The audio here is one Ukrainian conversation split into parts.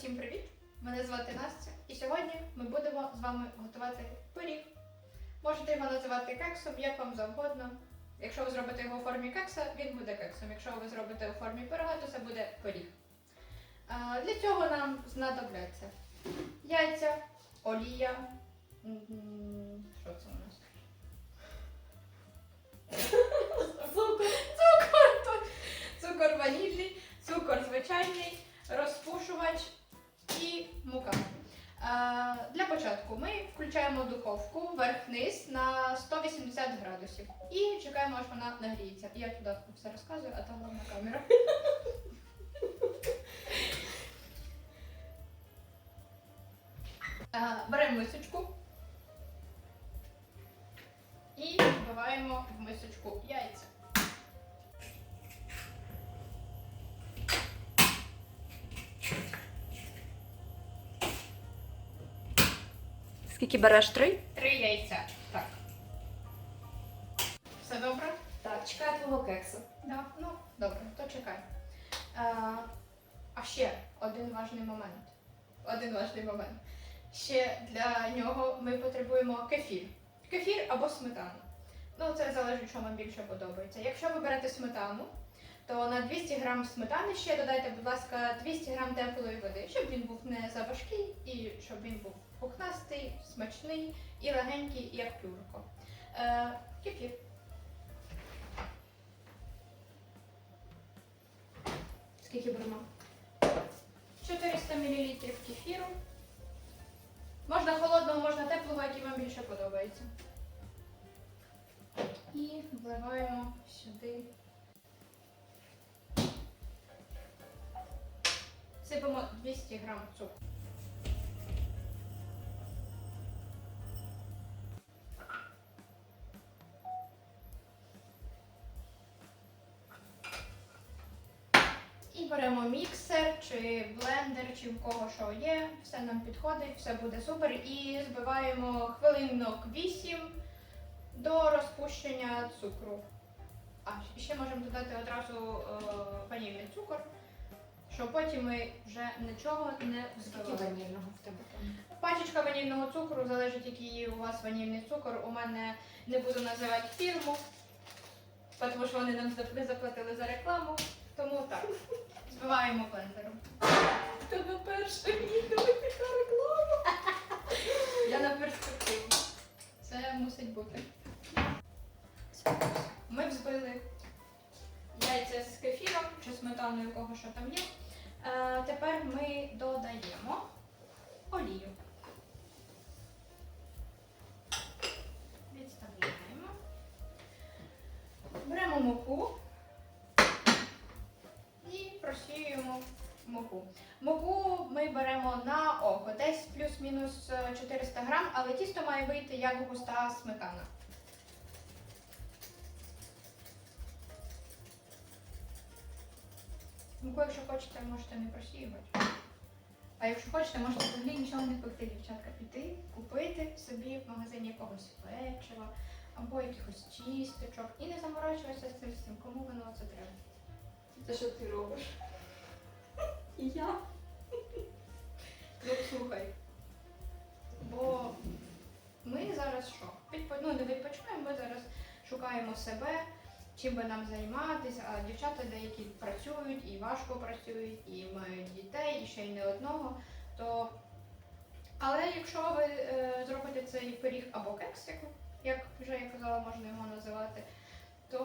Усім привіт! Мене звати Настя, і сьогодні ми будемо з вами готувати пиріг. Можете його називати кексом, як вам завгодно. Якщо ви зробите його у формі кекса, він буде кексом. Якщо ви зробите у формі пирога, то це буде пиріг. Для цього нам знадобляться яйця, олія. Що це у нас? Цукор. Цукор. Цукор ванільний, цукор звичайний, розпушувач і мука. Е, Для початку ми включаємо духовку вверх-вниз на 180 градусів і чекаємо, аж вона нагріється. Я туди все розказую, а там головна камера. Е, Беремо мисочку і вбиваємо в мисочку яйця. Скільки береш три? Три яйця. Так. Все добре? Так, чекаю твого кексу. Да. Ну, добре, то чекай. Е, а ще один важний момент. Один важний момент. Ще для нього ми потребуємо кефір. Кефір або сметану. Ну, це залежить, що вам більше подобається. Якщо ви берете сметану, то на 200 грам сметани ще додайте, будь ласка, 200 грам теплої води, щоб він був не заважкий і щоб він був пухнастий, смачний і легенький, як пюрко. Е, кефір. Скільки беремо? 400 мл кефіру. Можна холодного, можна теплого, який вам більше подобається. І вливаємо сюди. Сипемо 200 грам цукру. Беремо міксер чи блендер, чи в кого що є. Все нам підходить, все буде супер. І збиваємо хвилинок 8 до розпущення цукру. А, і ще можемо додати одразу е, ванільний цукор, щоб потім ми вже нічого не збивали. ванільного в тебе там? Пачечка ванільного цукру, залежить, який у вас ванільний цукор. У мене не буду називати фірму, тому що вони нам не заплатили за рекламу. Тому так, збиваємо блендером. Тебе перше відео така реклама. Я на перспективу. Це мусить бути. Ми взбили яйця з кефіром чи сметаною, якого що там є. Е, тепер ми додаємо олію. Просіюємо муку. Муку ми беремо на око, десь плюс-мінус е, 400 грам, але тісто має вийти як густа сметана. Муку, якщо хочете, можете не просіювати. А якщо хочете, можете взагалі нічого не пекти, дівчатка, піти, купити собі в магазині якогось печива або якихось чисточок і не заморачуватися з цим кому воно це треба. Це що ти робиш? Я? Ну, слухай. Бо ми зараз що? Відпо... Ну, не відпочиваємо, ми зараз шукаємо себе, чим би нам займатися, а дівчата деякі працюють і важко працюють, і мають дітей, і ще й не одного. То... Але якщо ви е, зробите цей пиріг або кекс, як, вже я казала, можна його називати, то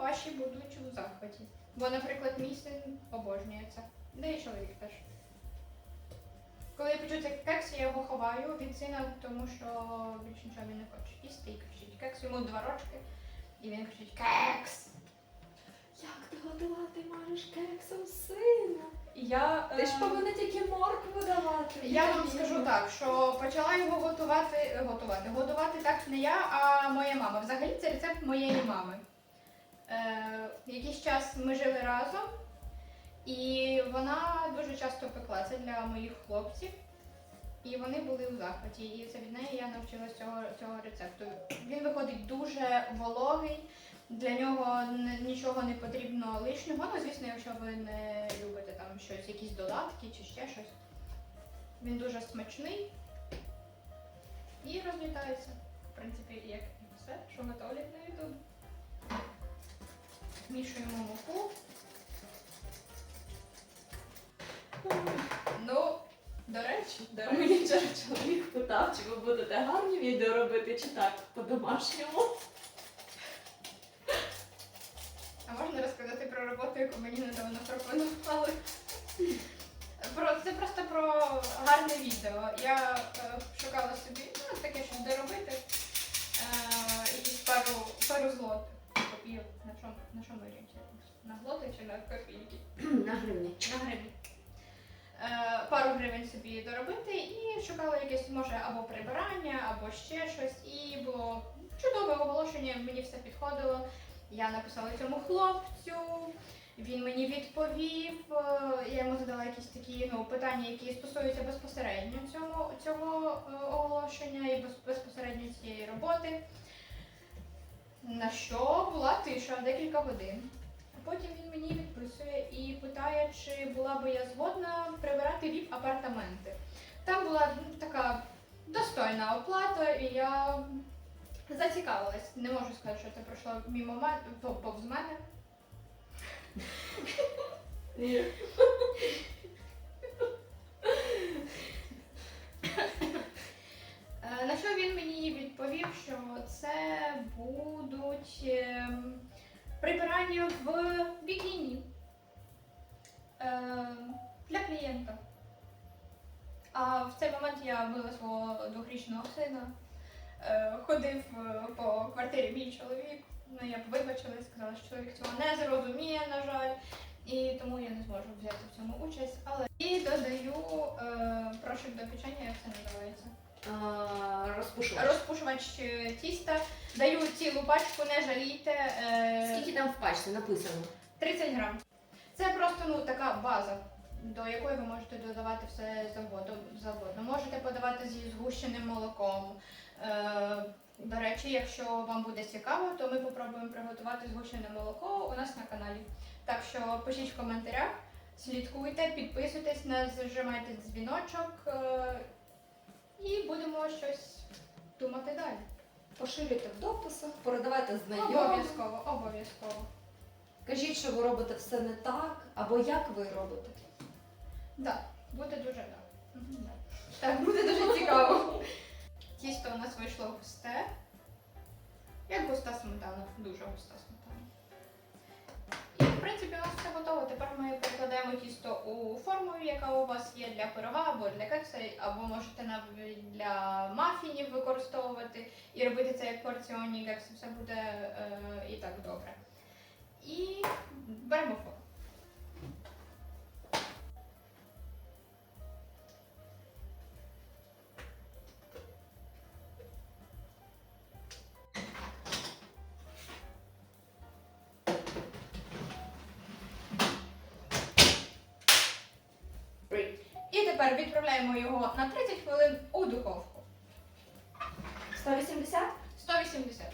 ваші будуть. Бо, наприклад, мій син обожнює це. Да і чоловік теж. Коли я печу цей кекс, я його ховаю від сина, тому що більше нічого він не хоче їсти і кричить кекс. Йому два рочки, і він кричить кекс. Як ти готувати можеш кексом сина? Я, Ти ж е, повинна тільки моркву давати. я вам скажу так, що почала його готувати, готувати. Готувати так не я, а моя мама. Взагалі це рецепт моєї мами. Е, якийсь час ми жили разом, і вона дуже часто пекла це для моїх хлопців. І вони були у захваті. І це від неї я навчилася цього, цього рецепту. Він виходить дуже вологий, для нього нічого не потрібно лишнього. Ну, звісно, якщо ви не любите там щось, якісь додатки чи ще щось. Він дуже смачний і розлітається. В принципі, як і все, що готовлять на YouTube. Мішуємо муку. Ну, до речі, Да, мені вчора чоловік питав, чи ви будете гарні відео робити, чи так, по-домашньому. А можна розказати про роботу, яку мені недавно пропонували? Про, це просто про гарне відео. Я е, шукала собі ну, таке щось доробити. Е, якісь пару, пару злотих. Копійок. На чому, на чому орієнтуємося? На злоти чи на копійки? На гривні. На гривні. Е, пару гривень собі доробити і шукала якесь, може, або прибирання, або ще щось. І було чудове оголошення, мені все підходило. Я написала цьому хлопцю, він мені відповів. е, Я йому задала якісь такі ну, питання, які стосуються безпосередньо цього, цього е, оголошення і безпосередньо цієї роботи. На що була тиша декілька годин. Потім він мені відписує і питає, чи була би я згодна прибирати віп апартаменти. Там була така достойна оплата, і я зацікавилась. Не можу сказати, що це пройшло мімо повз мене. Цей момент я била свого двохрічного сина. Е, Ходив е, по квартирі мій чоловік. Ну, я б вибачилась, сказала, що чоловік цього не зрозуміє, на жаль, і тому я не зможу взяти в цьому участь. Але і додаю е, порошок до печення, як це називається. Розпушувач. Розпушувач е, тіста. Даю цілу пачку, не жалійте. е, Скільки там в пачці написано? 30 грам. Це просто ну, така база, до якої ви можете додавати все завгодно. Можете подавати зі згущеним молоком. Е, до речі, якщо вам буде цікаво, то ми попробуємо приготувати згущене молоко у нас на каналі. Так що пишіть в коментарях, слідкуйте, підписуйтесь, не зажимайте дзвіночок е, і будемо щось думати далі. Поширюйте в дописах, передавайте знайомим. Обов'язково, обов'язково. Кажіть, що ви робите все не так, або як ви робите. Так, буде дуже так. Так, буде дуже цікаво. Тісто у нас вийшло густе. Як густа сметана, дуже густа сметана. І в принципі у нас все готово. Тепер ми перекладаємо тісто у форму, яка у вас є для пирога або для кекса, або можете навіть для мафінів використовувати і робити це як порціонні кекси. Все буде е, і так добре. І беремо форму. Тепер відправляємо його на 30 хвилин у духовку. 180? 180.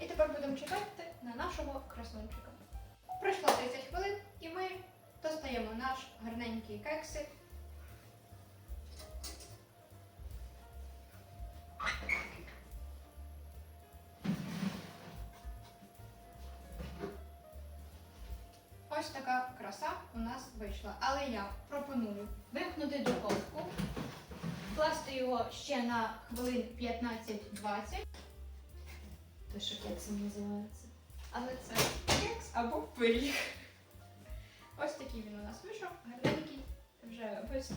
І тепер будемо чекати на нашого красунчика. Пройшло 30 хвилин і ми достаємо наш гарненький кексик. У нас вийшла. Але я пропоную вимкнути духовку, вкласти його ще на хвилин 15-20. Те, що кексом називається. Але це кекс або пиріг. Ось такий він у нас вийшов, гарненький, вже без